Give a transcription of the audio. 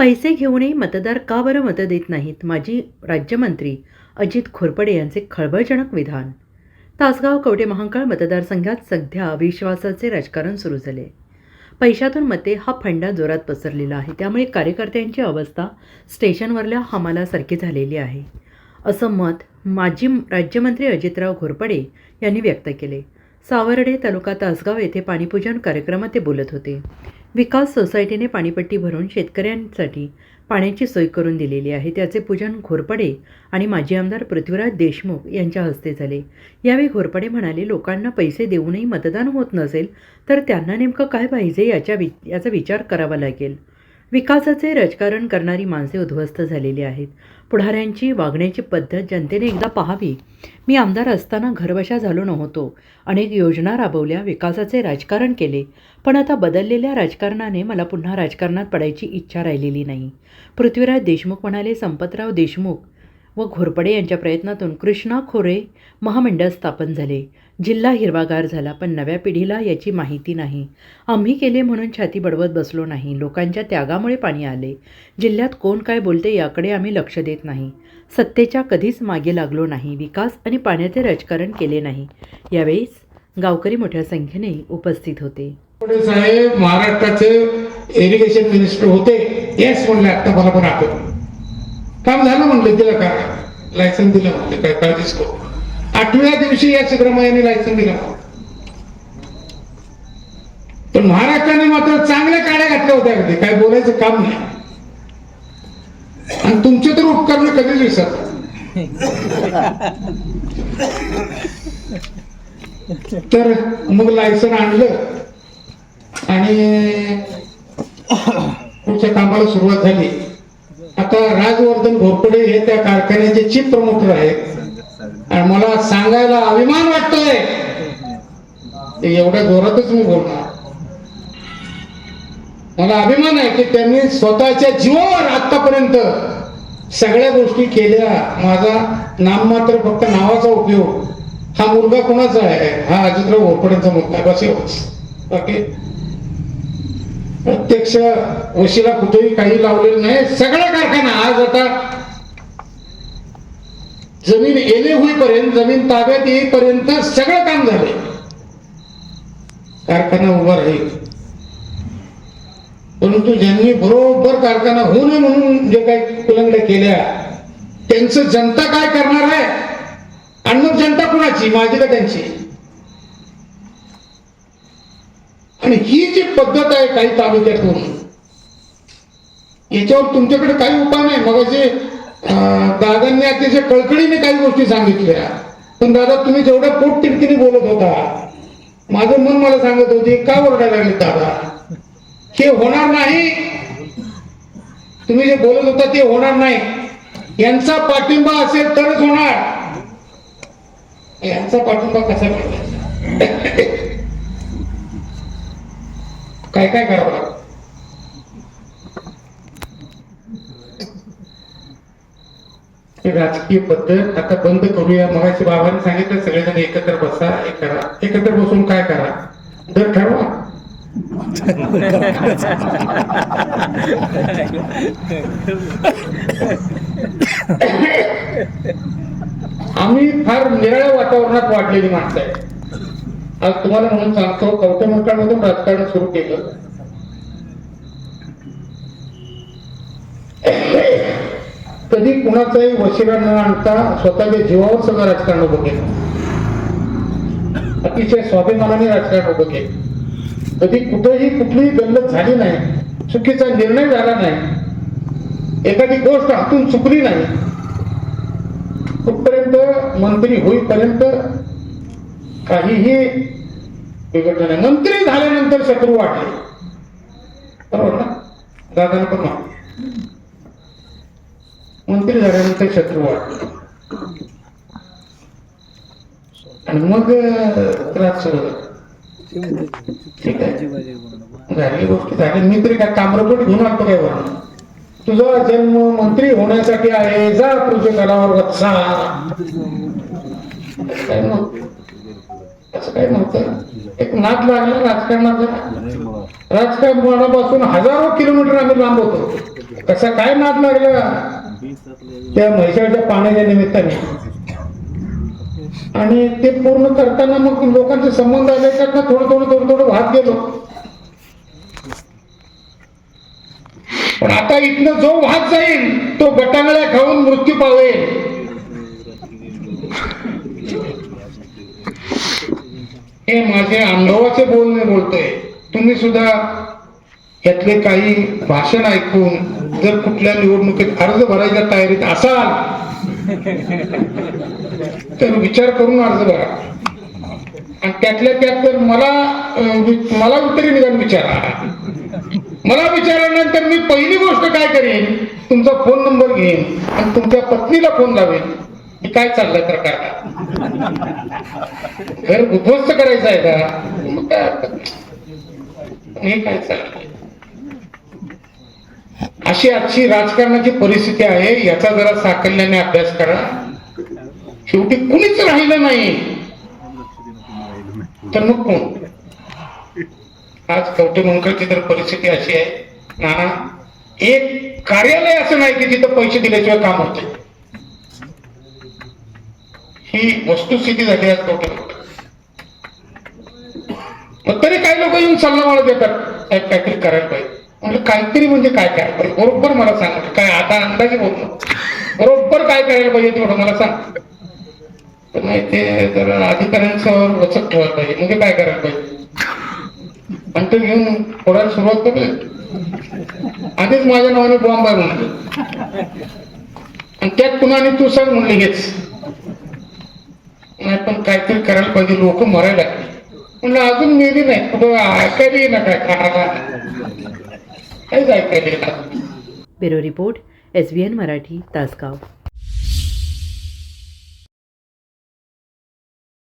पैसे घेऊनही मतदार का बरं मतं देत नाहीत? माजी राज्यमंत्री अजित खोरपडे यांचे खळबळजनक विधान. तासगाव कवटे महांकाळ मतदारसंघात सध्या विश्वासाचे राजकारण सुरू झाले. पैशातून मते हा फंडा जोरात पसरलेला आहे. त्यामुळे कार्यकर्त्यांची अवस्था स्टेशनवरल्या हमालासारखी झालेली आहे असं मत माजी राज्यमंत्री अजितराव घोरपडे यांनी व्यक्त केले. सावर्डे तालुका तासगाव येथे पाणीपूजन कार्यक्रमात ते बोलत होते. विकास सोसायटीने पाणीपट्टी भरून शेतकऱ्यांसाठी पाण्याची सोय करून दिलेली आहे. त्याचे पूजन घोरपडे आणि माजी आमदार पृथ्वीराज देशमुख यांच्या हस्ते झाले. यावेळी घोरपडे म्हणाले लोकांना पैसे देऊनही मतदान होत नसेल तर त्यांना नेमकं काय पाहिजे याच्या वि याचा विचार करावा लागेल. विकासाचे राजकारण करणारी माणसे उद्ध्वस्त झालेली आहेत. पुढाऱ्यांची वागण्याची पद्धत जनतेने एकदा पाहावी. मी आमदार असताना घरबशा झालो नव्हतो. अनेक योजना राबवल्या विकासाचे राजकारण केले. पण आता बदललेल्या राजकारणाने मला पुन्हा राजकारणात पडायची इच्छा राहिलेली नाही. पृथ्वीराज देशमुख म्हणाले संपतराव देशमुख व घोरपडे यांच्या प्रयत्नातून कृष्णा खोरे महामंडळ स्थापन झाले. जिल्हा हिरवागार झाला पण नव्या पिढीला याची माहिती नाही. आम्ही केले म्हणून छाती बडवत बसलो नाही. लोकांच्या त्यागामुळे पाणी आले. जिल्ह्यात कोण काय बोलते याकडे आम्ही लक्ष देत नाही. सत्तेच्या कधीच मागे लागलो नाही. विकास आणि पाण्याचे राजकारण केले नाही. यावेळीस गावकरी मोठ्या संख्येने उपस्थित होते. साहेब महाराष्ट्राचे इरिगेशन मिनिस्टर होते. येस म्हणले आता मला पण आठवत. काम झालं म्हणलं दिलं का? लायसन दिलं म्हणलं काय काळजीच करू आठव्या दिवशी या सिद्धरामय्याने लायसन दिलं. पण महाराष्ट्राने मात्र चांगल्या काड्या घातल्या होत्या अगदी. काय बोलायचं काम नाही. आणि तुमचे तर उपकरण कधीच विसरत तर मग लायसन आणलं. आणि पुढच्या कामाला सुरुवात झाली. आता राजवर्धन घोरपडे हे त्या कारखान्याचे चीफ प्रमुख आहेत. आणि मला सांगायला अभिमान वाटतोय. एवढ्या जोरातच मी बोलणार. मला अभिमान आहे की त्यांनी स्वतःच्या जीवावर आतापर्यंत सगळ्या गोष्टी केल्या. माझा नाममात्र फक्त नावाचा उपयोग. हा मुलगा कोणाचा आहे? हा अजितराव घोरपडेंचा मुलगा आहे. बस एवढंच. ओके? प्रत्यक्ष वशिला कुठेही काही लावलेलं नाही. सगळा कारखाना आज आता जमीन येणे होईपर्यंत जमीन ताब्यात येईपर्यंत सगळं काम झाले कारखाना उभा राहील. परंतु ज्यांनी बरोबर कारखाना होऊ नये म्हणून जे काही कुलंगड्या केल्या त्यांचं जनता काय करणार आहे? आणि मग जनता कुणाची? माझी का त्यांची? आणि ही जी पद्धत आहे काही तालुक्यातून याच्यावर तुमच्याकडे काही उपाय नाही. मग जे दादांनी अतिशय कळकळीने काही गोष्टी सांगितल्या. पण दादा तुम्ही जेवढ्या पोट तिडकीने बोलत होता माझं मन मला सांगत होते का ओरडायला लागले दादा? हे होणार नाही. तुम्ही जे बोलत होता ते होणार नाही. यांचा पाठिंबा असेल तरच होणार. यांचा पाठिंबा कसा मिळवायचा काय काय करावं? लागतं राजकीय पद्धत आता बंद करूया. मगाशी बाबांनी सांगितलं सगळेजण एकत्र बसा हे करा. एकत्र बसून काय करा? दर ठरवा. आम्ही फार निराळ्या वातावरणात वाढलेली माणसं आहे आज तुम्हाला म्हणून सांगतो कौटुंबिकांमधून राजकारण सुरू केलं. कधी कुणाचाही वशिला न आणता स्वतःच्या जीवावर सगळं राजकारण उभं केलं. अतिशय स्वाभिमानाने राजकारण उभं केलं. कधी कुठेही कुठलीही दंगत झाली नाही चुकीचा निर्णय झाला नाही एखादी गोष्ट हातून चुकली नाही कुठपर्यंत मंत्री होईपर्यंत काहीही बिघडलं मंत्री झाल्यानंतर शत्रू वाटले. बरोबर ना? दादा पण मंत्री झाल्यानंतर शत्रू वाटले. आणि मग त्रास ठीक आहे. झाली गोष्ट झाली. मी तरी काय ताम्रपट घेऊन आणतो काय बरं तुझा जन्म मंत्री होण्यासाठी आहे. जा तुझ्या घरावर वत्सा काय मग? असं काही नव्हतं एक नाद लागला राजकारणाचा? राजकारणापासून हजारो किलोमीटर आम्ही लांब होतो. कसा काय नाद लागला? त्या म्हैसाळच्या पाण्याच्या निमित्ताने. आणि ते पूर्ण करताना मग लोकांचे संबंध आले त्यातनं थोडं थोडं थोडं थोडं वाहत गेलो? पण आता इथनं जो वाहत जाईल तो गटांगळ्या खाऊन मृत्यू पावेल. हे माझे अनुभवाचे बोलणे बोलतोय. तुम्ही सुद्धा यातले काही भाषण ऐकून जर कुठल्या निवडणुकीत अर्ज भरायच्या तयारीत असाल तर विचार करून अर्ज भरा. आणि त्यातल्या त्यात जर मला मला उत्तरी निदान विचारा. मला विचारल्यानंतर मी पहिली गोष्ट काय करेन? तुमचा फोन नंबर घेईन आणि तुमच्या पत्नीला फोन लावेन. काय चाललंय प्रकार? घर उद्ध्वस्त करायचं आहे का? मग काय हे काय चाललंय? अशी आजची राजकारणाची परिस्थिती आहे याचा जरा साकल्याने अभ्यास करा. शेवटी कुणीच राहिलं नाही. तर मग कोण? आज कवटे मंगळची तर परिस्थिती अशी आहे नाना एक कार्यालय असं नाही की तिथं पैसे दिल्याशिवाय काम होते ही वस्तुस्थिती झाली आज कवटे मग तरी काही लोक येऊन सल्ला मला देतात काय काहीतरी करायला पाहिजे. म्हणजे काहीतरी म्हणजे काय करायला पाहिजे? बरोबर मला सांग काय आता अंदाजे बोलतो बरोबर काय करायला पाहिजे तेवढं मला सांग. तर नाही ते जरा अधिकाऱ्यांच्यावर वचक ठेवायला पाहिजे म्हणजे काय करायला पाहिजे? आणि ते घेऊन थोड्याला सुरुवात करेल आधीच माझ्या नावाने बॉम्ब आहे म्हणले. आणि त्यात पुन्हा आणि तू सांग म्हणले हेच. नाही पण काहीतरी करायला पाहिजे. लोक मरायला म्हणलं अजून मेली नाही. कुठं ऐकायला येईना काय खायला काहीच ऐकायला येईना bureau report S B N Marathi Tasgaon.